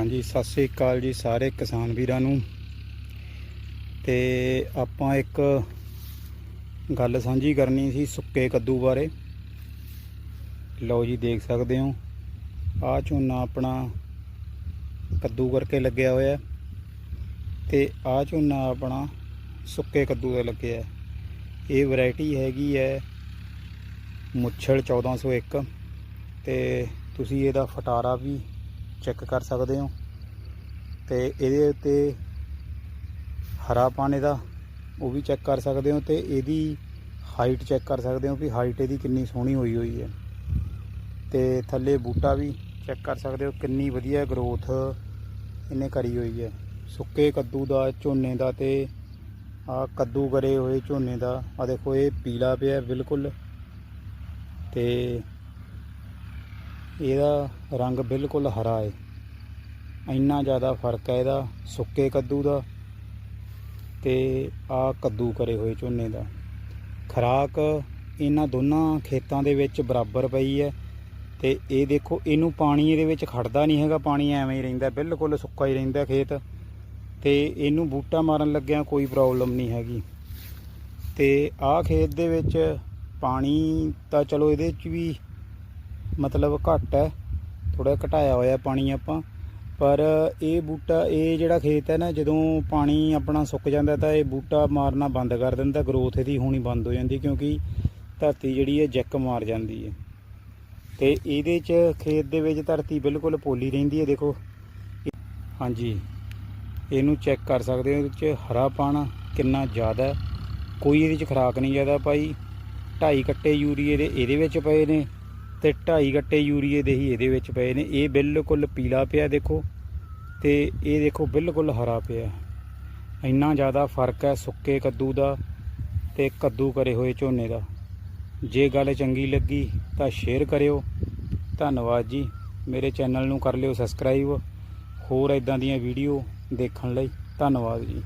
ਹਾਂਜੀ, ਸਤਿ ਸ੍ਰੀ ਅਕਾਲ ਜੀ ਸਾਰੇ ਕਿਸਾਨ ਵੀਰਾਂ ਨੂੰ। ਤੇ ਆਪਾਂ ਇੱਕ ਗੱਲ ਸਾਂਝੀ ਕਰਨੀ ਸੀ ਸੁੱਕੇ ਕੱਦੂ ਬਾਰੇ। ਲਓ ਜੀ, ਦੇਖ ਸਕਦੇ ਹੋ। ਆ ਝੋਨਾ ਆਪਣਾ ਕੱਦੂ ਕਰਕੇ ਲੱਗਿਆ ਹੋਇਆ। ਹੈ ਤੇ ਆ ਝੋਨਾ ਆਪਣਾ ਸੁੱਕੇ ਕੱਦੂ ਦਾ ਲੱਗਿਆ। ਇਹ ਵੈਰਾਈਟੀ ਹੈਗੀ ਹੈ ਮੁੱਛਲ 1401 ਤੇ ਤੁਸੀਂ ਇਹਦਾ ਫਟਾਰਾ ਵੀ ਚੈੱਕ ਕਰ ਸਕਦੇ ਹੋ। ਤੇ ਇਹਦੇ ਉੱਤੇ ਹਰਾ ਪਾਣੇ ਦਾ ਉਹ ਵੀ ਚੈੱਕ ਕਰ ਸਕਦੇ ਹੋ ਤੇ ਇਹਦੀ ਹਾਈਟ ਚੈੱਕ ਕਰ ਸਕਦੇ ਹੋ ਵੀ ਹਾਈਟ ਇਹਦੀ ਕਿੰਨੀ ਸੋਹਣੀ ਹੋਈ ਹੋਈ ਹੈ। ਤੇ ਥੱਲੇ ਬੂਟਾ ਵੀ ਚੈੱਕ ਕਰ ਸਕਦੇ ਹੋ ਕਿੰਨੀ ਵਧੀਆ ਗਰੋਥ ਇਹਨੇ ਕਰੀ ਹੋਈ ਹੈ। ਸੁੱਕੇ ਕੱਦੂ ਦਾ, ਝੋਨੇ ਦਾ ਤੇ ਆ ਕੱਦੂ ਕਰੇ ਹੋਏ ਝੋਨੇ ਦਾ। ਆ ਦੇਖੋ ਇਹ ਪੀਲਾ ਪਿਆ ਬਿਲਕੁਲ। ਤੇ ਇਹਦਾ ਰੰਗ ਬਿਲਕੁਲ ਹਰਾ ਹੈ ਇੰਨਾ ਜ਼ਿਆਦਾ ਫ਼ਰਕ ਹੈ ਇਹਦਾ, ਸੁੱਕੇ ਕੱਦੂ ਦਾ ਤੇ ਆ ਕੱਦੂ ਕਰੇ ਹੋਏ ਝੋਨੇ ਦਾ। ਖਰਾਕ ਇਹਨਾਂ ਦੋਨਾਂ ਖੇਤਾਂ ਦੇ ਵਿੱਚ ਬਰਾਬਰ ਪਈ ਹੈ ਤੇ ਇਹ ਦੇਖੋ, ਇਹਨੂੰ ਪਾਣੀ ਇਹਦੇ ਵਿੱਚ ਖੜਦਾ ਨਹੀਂ ਹੈਗਾ, ਪਾਣੀ ਐਵੇਂ ਹੀ ਰਹਿੰਦਾ, ਬਿਲਕੁਲ ਸੁੱਕਾ ਹੀ ਰਹਿੰਦਾ ਖੇਤ ਤੇ ਇਹਨੂੰ ਬੂਟਾ ਮਾਰਨ ਲੱਗਿਆ ਕੋਈ ਪ੍ਰੋਬਲਮ ਨਹੀਂ ਹੈਗੀ। ਤੇ ਆਹ ਖੇਤ ਦੇ ਵਿੱਚ ਪਾਣੀ ਤਾਂ ਚਲੋ ਇਹਦੇ 'ਚ ਵੀ ਮਤਲਬ ਘੱਟ ਹੈ ਥੋੜਾ ਘਟਾਇਆ ਹੋਇਆ ਪਾਣੀ ਆਪਾਂ। ਪਰ ਇਹ ਬੂਟਾ, ਇਹ ਜਿਹੜਾ ਖੇਤ ਹੈ ਨਾ, ਜਦੋਂ ਪਾਣੀ ਆਪਣਾ ਸੁੱਕ ਜਾਂਦਾ ਤਾਂ ਇਹ ਬੂਟਾ ਮਾਰਨਾ ਬੰਦ ਕਰ ਦਿੰਦਾ ਗਰੋਥ ਇਹਦੀ ਹੋਣੀ ਬੰਦ ਹੋ ਜਾਂਦੀ, ਕਿਉਂਕਿ ਧਰਤੀ ਜਿਹੜੀ ਹੈ ਜੈਕ ਮਾਰ ਜਾਂਦੀ ਹੈ। ਤੇ ਇਹਦੇ 'ਚ ਖੇਤ ਦੇ ਵਿੱਚ ਧਰਤੀ ਬਿਲਕੁਲ ਪੋਲੀ ਰਹਿੰਦੀ ਹੈ, ਦੇਖੋ। ਹਾਂਜੀ, ਇਹਨੂੰ ਚੈੱਕ ਕਰ ਸਕਦੇ ਹੋ, ਇਹਦੇ 'ਚ ਹਰਾ ਪਾਣਾ ਕਿੰਨਾ ਜ਼ਿਆਦਾ ਕੋਈ ਇਹਦੇ 'ਚ ਖਰਾਕ ਨਹੀਂ ਜ਼ਿਆਦਾ ਪਾਈ। ਢਾਈ ਕੱਟੇ ਯੂਰੀਏ ਦੇ ਇਹਦੇ ਵਿੱਚ ਪਏ ਨੇ। ਤੇ ਢਾਈ ਗੱਟੇ ਯੂਰੀਏ ਦੇ ਹੀ ਇਹਦੇ ਵਿੱਚ ਪਏ ਨੇ। ਇਹ ਬਿਲਕੁਲ ਪੀਲਾ ਪਿਆ ਦੇਖੋ ਤੇ ਇਹ ਦੇਖੋ ਬਿਲਕੁਲ ਹਰਾ ਪਿਆ। ਇੰਨਾ ਜ਼ਿਆਦਾ ਫ਼ਰਕ ਹੈ ਸੁੱਕੇ ਕੱਦੂ ਦਾ ਤੇ ਕੱਦੂ ਕਰੇ ਹੋਏ ਝੋਨੇ ਦਾ। ਜੇ ਗੱਲ ਚੰਗੀ ਲੱਗੀ ਤਾਂ ਸ਼ੇਅਰ ਕਰਿਓ। ਧੰਨਵਾਦ ਜੀ। ਮੇਰੇ ਚੈਨਲ ਨੂੰ ਕਰ ਲਿਓ ਸਬਸਕ੍ਰਾਈਬ ਹੋਰ ਇਦਾਂ ਦੀਆਂ ਵੀਡੀਓ ਦੇਖਣ ਲਈ। ਧੰਨਵਾਦ ਜੀ।